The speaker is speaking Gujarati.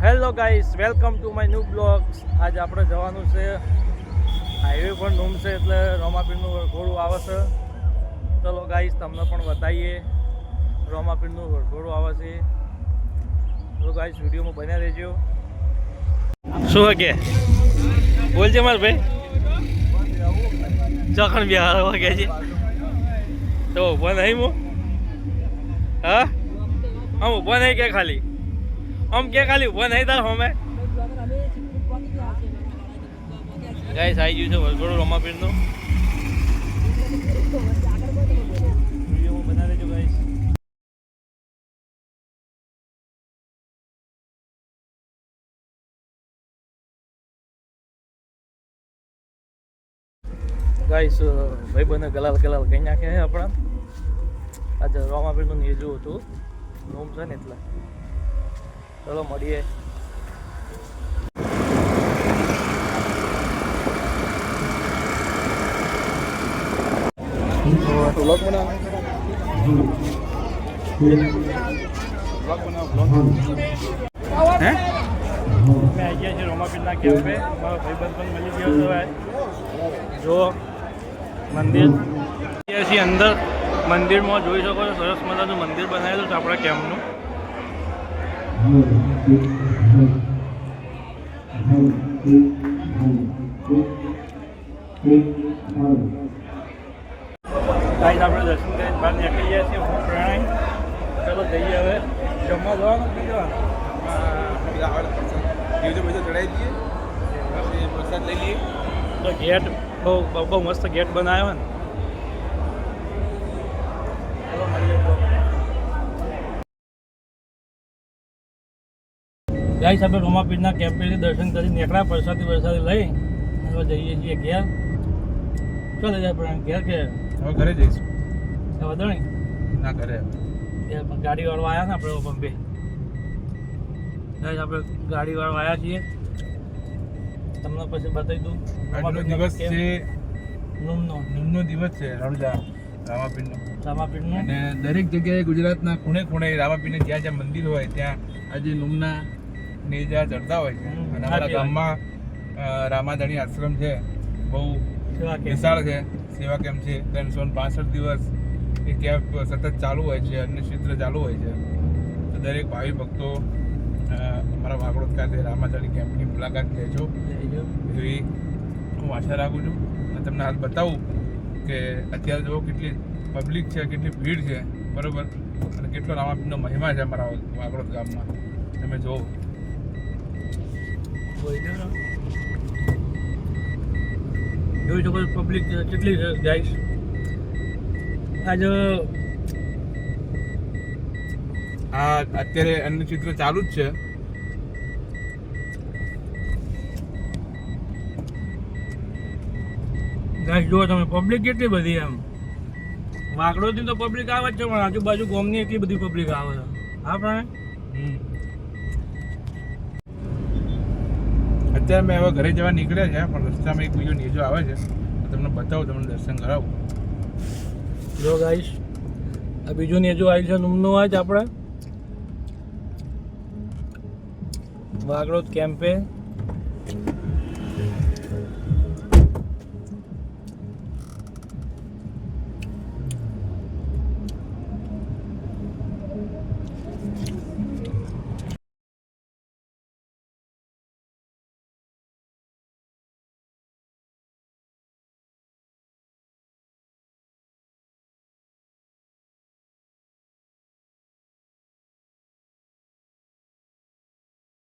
Hello guys, welcome to my new vlogs. આજે આપણે જવાનું છે હાઈવે પણ નોમ છે એટલે રોમાપીરનું વરઘોડું આવે છે ચલો ગાઈસ, તમને પણ બતાવીએ. રોમાપીરનું વરઘોડું આવે છે તો ગાઈસ, વિડીયોમાં બન્યા રહેજો. શું હકે? બોલજે માર ભાઈ. ચોખણ બિહાર વાગે છે. તો ઊભો નહીં હું? હા? હા ઊભો નહીં કે ખાલી? આમ કે ખાલી ઊભો નહીં તાર હોમે. ગાઈસ આવી ગયું છે વરઘોડું રમાપીરનું. વીડિયો બના દેજો ગાઈસ ગાઈસ ભાઈ બંને ગલાલ ગલાલ કઈ નાખ્યા છે આપણા. આજે રોમાપીરનું નેજું હતું. નોમ છે ને એટલે. ચલો મળીએ. વ્લોગ બનાવો હે? મેં આવી ગયા રોમાપીરના કેમ્પે મારો ભાઈબંધ પણ મળી ગયો છે જો મંદિર. છીએ અંદર. મંદિરમાં જોઈ શકો છો સરસ મજાનું મંદિર બનાવેલું છે આપણા કેમ્પનું આપણે દર્શન કરીને બહાર નીકળી ગયા છીએ હું પ્રણાય ચલો જઈએ હવે જમવા જવાનું કે જવાનું? તો ગેટ બહુ બહુ મસ્ત ગેટ બનાવ્યો ને. ગાઈસ આપણે રોમાપીરના કેમ્પેથી દર્શન કરી નીકળ્યા પરસાદી વરસાદી લઈ હવે જઈએ છીએ ઘેર. ચાલો જાય પણ ઘેર કે? હવે ઘરે જઈશું. વધણી ના ઘરે. ગાડી વાળો આવ્યા ને આપણે પંપે આપણે ગાડી વાળો આવ્યા છીએ. તમને પછી બતાવી દઉં. આજનો દિવસ છે નૂમનો. નૂમનો દિવસ છે રણજા રામાપીરનો. રામાપીરનું? અને દરેક જગ્યાએ ગુજરાતના ખૂણે ખૂણે રામાપીરને જ્યાં જ્યાં મંદિર હોય ત્યાં આજે નૂમના નેજા ચડતા હોય છે. અને અમારા ગામમાં રામાધણી આશ્રમ છે. બહુ વિશાળ છે. સેવા કેમ્પ છે? ત્રણસો ને પાસઠ દિવસ એ કેમ્પ સતત ચાલુ હોય છે અન્ય ક્ષેત્ર ચાલુ હોય છે. તો દરેક ભાવિ ભક્તો અમારા વાગડોદ ખાતે રામાધણી કેમ્પની મુલાકાત લેજો. એવી હું આશા રાખું છું. અને તમને હાલ બતાવું કે અત્યારે જો કેટલી પબ્લિક છે કેટલી ભીડ છે. બરોબર? અને કેટલો રામાપીનો મહિમા છે અમારા વાગડોદ ગામમાં. તમે જુઓ. જોઈ શકો પબ્લિક કેટલી છે ગાઈસ આજે આ અત્યારે અન્ય ચિત્ર ચાલુ જ છે. ગાઈસ જુઓ તમે પબ્લિક કેટલી બધી એમ. વાગડોથી તો પબ્લિક આવે જ છે, પણ આજુબાજુ ગોમની એટલી બધી પબ્લિક આવે છે. હા, પણ? હમ. અત્યારે મેં હવે ઘરે જવા નીકળ્યા છે, પણ રસ્તામાં એક બીજો નેજો આવે છે. તમને બતાવું, તમને દર્શન કરાવું. જો ગાઈશ આ બીજું નેજો આવી છે નુમનું આજ આપણે. વાગડોદ કેમ્પે